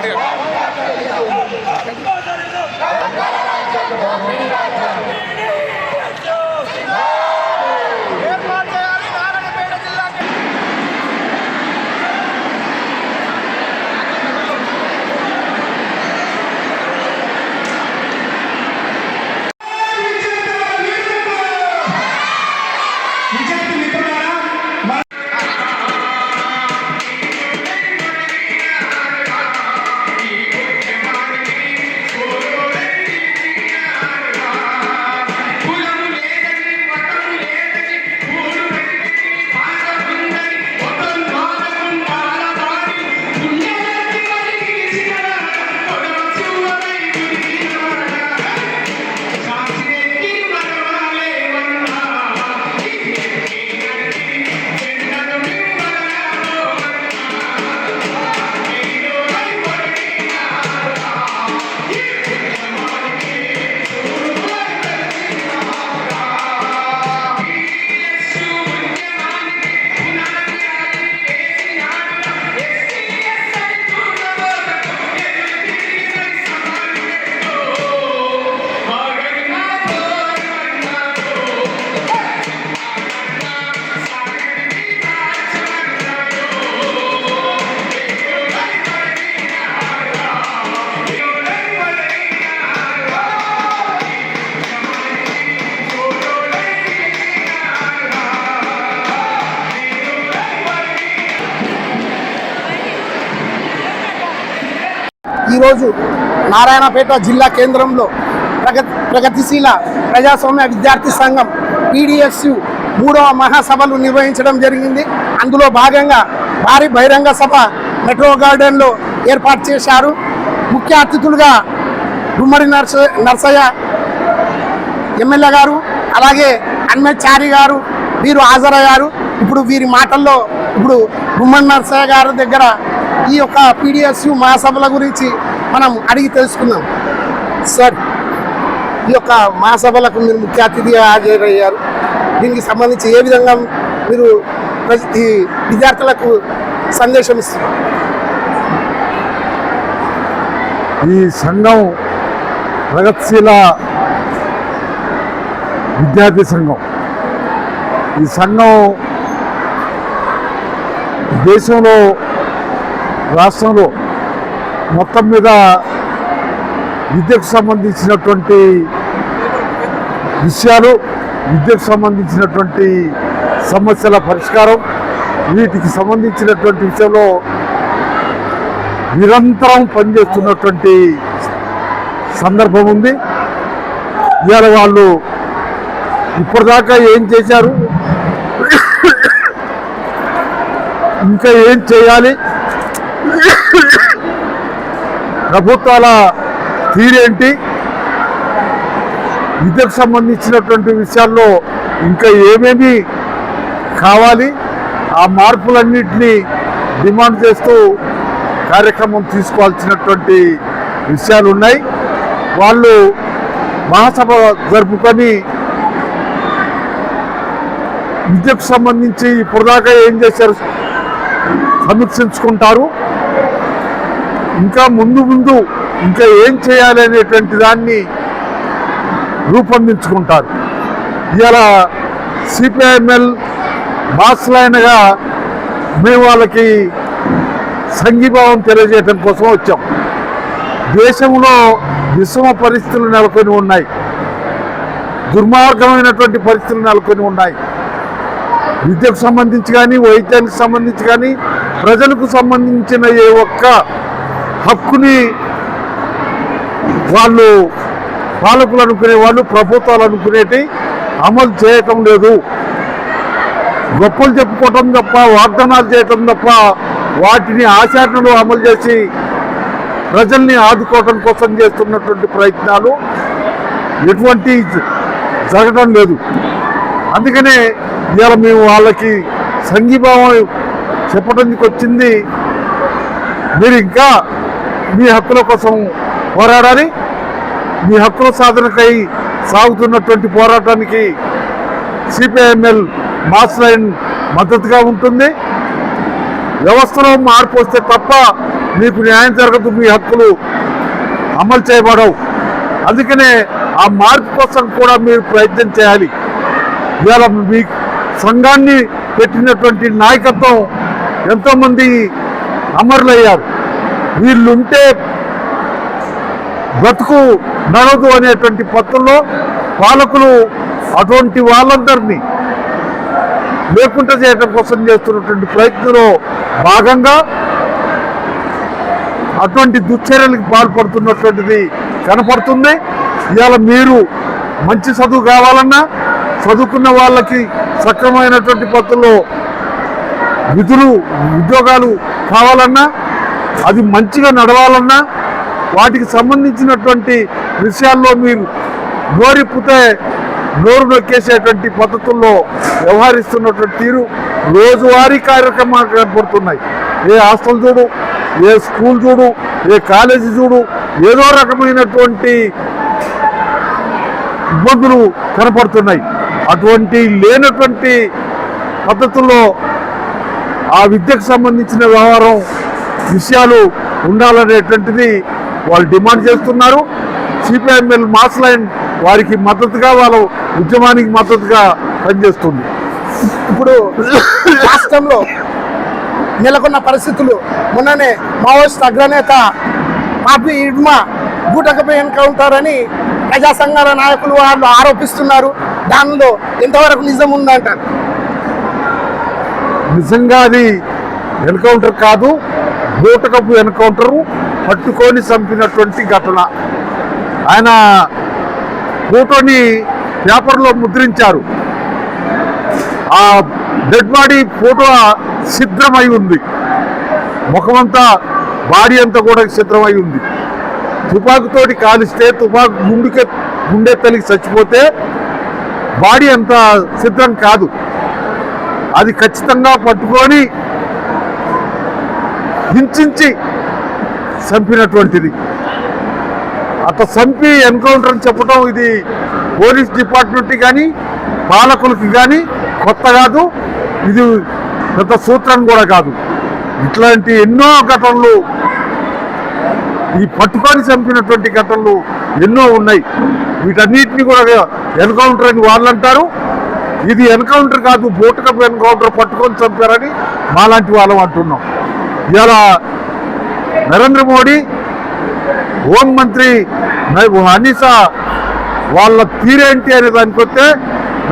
Thank you. ఈరోజు నారాయణపేట జిల్లా కేంద్రంలో ప్రగతి ప్రగతిశీల ప్రజాస్వామ్య విద్యార్థి సంఘం పీడిఎస్యు మూడవ మహాసభలు నిర్వహించడం జరిగింది. అందులో భాగంగా భారీ బహిరంగ సభ మెట్రో గార్డెన్లో ఏర్పాటు చేశారు. ముఖ్య అతిథులుగా గుమ్మడి నర్స నర్సయ్య ఎమ్మెల్యే గారు అలాగే అన్మేద్ చారి గారు వీరు హాజరయ్యారు. ఇప్పుడు వీరి మాటల్లో ఇప్పుడు గుమ్మడి నర్సయ్య గారి దగ్గర ఈ యొక్క పీడిఎస్యు మహాసభల గురించి మనం అడిగి తెలుసుకుందాం. సార్ ఈ యొక్క మహాసభలకు మీరు ముఖ్య అతిథిగా హాజరయ్యారు. దీనికి సంబంధించి ఏ విధంగా మీరు ఈ విద్యార్థులకు సందేశం ఇస్తున్నారు? ఈ సంఘం ప్రగతిశీల విద్యార్థి సంఘం. ఈ సంఘం దేశంలో రాష్ట్రంలో మొత్తం మీద విద్యకు సంబంధించినటువంటి విషయాలు విద్యకు సంబంధించినటువంటి సమస్యల పరిష్కారం వీటికి సంబంధించినటువంటి విషయంలో నిరంతరం పనిచేస్తున్నటువంటి సందర్భం ఉంది. ఇవాళ వాళ్ళు ఇప్పటిదాకా ఏం చేశారు? ఇంకా ఏం చేయాలి? ప్రభుత్వాల తీరేంటి విద్యకు సంబంధించినటువంటి విషయాల్లో ఇంకా ఏమేమి కావాలి? ఆ మార్పులన్నింటినీ డిమాండ్ చేస్తూ కార్యక్రమం తీసుకోవాల్సినటువంటి విషయాలు ఉన్నాయి వాళ్ళు మహాసభ జరుపుకొని విద్యకు సంబంధించి ఇప్పటిదాకా ఏం చేశారు? సమీక్షించుకుంటారు. ఇంకా ముందు ముందు ఇంకా ఏం చేయాలి అనేటువంటి దాన్ని రూపొందించుకుంటారు. ఇవాళ సిపిఐఎంఎల్ మాస్లైనగా మేము వాళ్ళకి సంఘీభావం తెలియజేయడం కోసం వచ్చాం. దేశంలో విషమ పరిస్థితులు నెలకొని ఉన్నాయి. దుర్మార్గమైనటువంటి పరిస్థితులు నెలకొని ఉన్నాయి. విద్యకు సంబంధించి కానీ వైద్యానికి సంబంధించి కానీ ప్రజలకు సంబంధించిన ఏ ఒక్క హక్కుని వాళ్ళు పాలకులు అనుకునే వాళ్ళు ప్రభుత్వాలు అనుకునేటి అమలు చేయటం లేదు. గొప్పలు చెప్పుకోవటం తప్ప వాగ్దానాలు చేయటం తప్ప వాటిని ఆచరణలు అమలు చేసి ప్రజల్ని ఆదుకోవటం కోసం చేస్తున్నటువంటి ప్రయత్నాలు ఎటువంటి జరగడం లేదు. అందుకనే ఇవాళ మేము వాళ్ళకి సంఘీభావం చెప్పడానికి వచ్చింది. మీరు ఇంకా మీ హక్కుల కోసం పోరాడాలి. మీ హక్కుల సాధనకై సాగుతున్నటువంటి పోరాటానికి సిపిఐఎంఎల్ మాస్ లైన్ మద్దతుగా ఉంటుంది. వ్యవస్థలో మార్పు వస్తే తప్ప మీకు న్యాయం జరగదు మీ హక్కులు అమలు చేయబడవు. అందుకనే ఆ మార్పు కోసం కూడా మీరు ప్రయత్నం చేయాలి. ఇవాళ మీ సంఘాన్ని పెట్టినటువంటి నాయకత్వం ఎంతోమంది అమరులయ్యారు. వీళ్ళుంటే బ్రతుకు నడదు అనేటువంటి పత్రంలో పాలకులు అటువంటి వాళ్ళందరినీ లేకుండా చేయటం కోసం చేస్తున్నటువంటి ప్రయత్నంలో భాగంగా అటువంటి దుశ్చర్యలకు పాల్పడుతున్నటువంటిది కనపడుతుంది. ఇవాళ మీరు మంచి చదువు కావాలన్నా చదువుకున్న వాళ్ళకి సక్రమైనటువంటి పద్ధతుల్లో విధులు ఉద్యోగాలు కావాలన్నా అది మంచిగా నడవాలన్నా వాటికి సంబంధించినటువంటి విషయాల్లో మీరు నోరిప్పితే నోరు నొక్కేసేటువంటి పద్ధతుల్లో వ్యవహరిస్తున్నటువంటి తీరు రోజువారీ కార్యక్రమాలు కనపడుతున్నాయి ఏ హాస్టల్ చూడు ఏ స్కూల్ చూడు ఏ కాలేజీ చూడు ఏదో రకమైనటువంటి ఇబ్బందులు కనపడుతున్నాయి. అటువంటి లేనటువంటి పద్ధతుల్లో ఆ విద్యకు సంబంధించిన వ్యవహారం విషయాలు ఉండాలనేటువంటిది వాళ్ళు డిమాండ్ చేస్తున్నారు. సిపిఐఎంఎల్ మాస్ లైన్ వారికి మద్దతుగా వాళ్ళ ఉద్యమానికి మద్దతుగా పనిచేస్తుంది. ఇప్పుడు రాష్ట్రంలో నెలకొన్న పరిస్థితులు మొన్ననే మావోయిస్ట్ అగ్రనేత పాపి ఇడ్మా గూటకపై ఎన్కౌంటర్ అని ప్రజా సంఘాల నాయకులు వాళ్ళు ఆరోపిస్తున్నారు. దానిలో ఎంతవరకు నిజం ఉందంటారు? నిజంగా అది ఎన్కౌంటర్ కాదు. బూటకపు ఎన్కౌంటరు పట్టుకొని చంపినటువంటి ఘటన. ఆయన ఫోటోని పేపర్లో ముద్రించారు. ఆ డెడ్ బాడీ ఫోటో సిద్ధమై ఉంది. ముఖమంతా బాడీ అంతా కూడా సిద్ధమై ఉంది. తుపాకుతోటి కాలిస్తే తుపాకు గుండెకి గుండె తల్లికి చచ్చిపోతే బాడీ అంత సిద్ధం కాదు. అది ఖచ్చితంగా పట్టుకొని హింసించి చంపినటువంటిది. అత చంపి ఎన్కౌంటర్ అని చెప్పడం ఇది పోలీస్ డిపార్ట్మెంట్ కానీ పాలకులకి కానీ కొత్త కాదు ఇది పెద్ద సూత్రం కూడా కాదు. ఇట్లాంటి ఎన్నో ఘటనలు ఈ పట్టుకొని చంపినటువంటి ఘటనలు ఎన్నో ఉన్నాయి. వీటన్నిటిని కూడా ఎన్కౌంటర్ అని వాళ్ళు అంటారు. ఇది ఎన్కౌంటర్ కాదు బోటుకప్ ఎన్కౌంటర్ పట్టుకొని చంపారని మాలాంటి వాళ్ళం అంటున్నాం. ఇలా నరేంద్ర మోడీ హోం మంత్రి అనిస వాళ్ళ తీరేంటి అనే దానికి వస్తే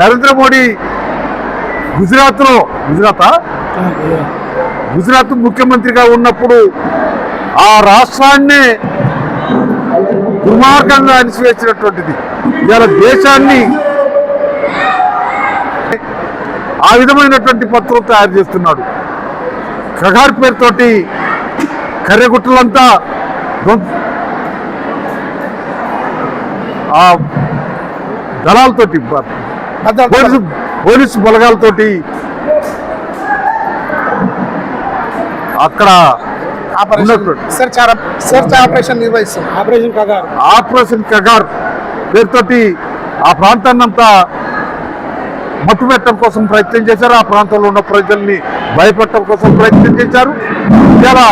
నరేంద్ర మోడీ గుజరాత్లో గుజరాతా? గుజరాత్ ముఖ్యమంత్రిగా ఉన్నప్పుడు ఆ రాష్ట్రాన్ని దుర్మార్గంగా అణిసివేసినటువంటిది ఇవాళ దేశాన్ని ఆ విధమైనటువంటి పత్రం తయారు చేస్తున్నాడు. కగార్ పేరుతోటి కర్రెగుట్టలంతా ఆ దళాలతోటి పోలీసు పోలీసు బలగాలతోటి అక్కడ operation operation Kagar. Operation Kagar పేరుతోటి ఆ ప్రాంతాన్నంతా మట్టు పెట్టడం కోసం ప్రయత్నం చేశారు. ఆ ప్రాంతంలో ఉన్న ప్రజల్ని భయపెట్టడం కోసం ప్రయత్నం చేశారు ఇలా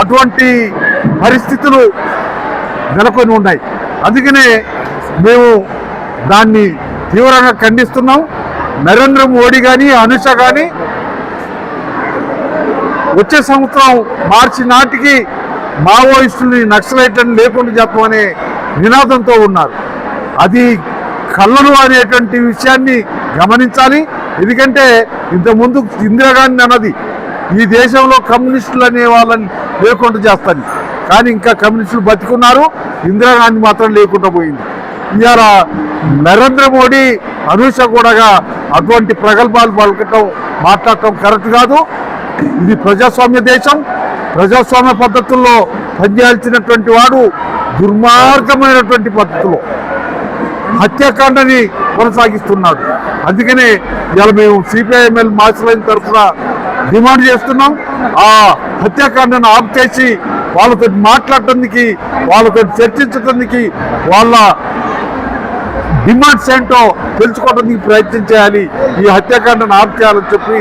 అటువంటి పరిస్థితులు నెలకొని ఉన్నాయి. అందుకనే మేము దాన్ని తీవ్రంగా ఖండిస్తున్నాం. నరేంద్ర మోడీ కానీ అనుష కానీ వచ్చే సంవత్సరం మార్చి నాటికి మావోయిస్టుల్ని నక్సలైట్లను లేకుండా చెప్పమనే నినాదంతో ఉన్నారు. అది కళ్ళను అనేటువంటి విషయాన్ని గమనించాలి. ఎందుకంటే ఇంతకుముందు ఇందిరాగాంధీ అన్నది ఈ దేశంలో కమ్యూనిస్టులు అనే వాళ్ళని లేకుండా చేస్తాను. కానీ ఇంకా కమ్యూనిస్టులు బతికున్నారు ఇందిరాగాంధీ మాత్రం లేకుండా పోయింది. ఇవాళ నరేంద్ర మోడీ అనుష కూడా అటువంటి ప్రగల్భాలు పలకటం మాట్లాడటం కరెక్ట్ కాదు. ఇది ప్రజాస్వామ్య దేశం. ప్రజాస్వామ్య పద్ధతుల్లో పనిచేయాల్సినటువంటి వాడు దుర్మార్గమైనటువంటి పద్ధతిలో హత్యాకాండని కొనసాగిస్తున్నాడు. అందుకనే ఇవాళ మేము సిపిఐఎంఎల్ మార్చలైన తరఫున డిమాండ్ చేస్తున్నాం. ఆ హత్యాకాండను ఆఫ్ చేసి వాళ్ళతో మాట్లాడటానికి వాళ్ళతో చర్చించడానికి వాళ్ళ డిమాండ్స్ ఏంటో తెలుసుకోవడానికి ప్రయత్నం చేయాలి. ఈ హత్యాకాండను ఆఫ్ చేయాలని చెప్పి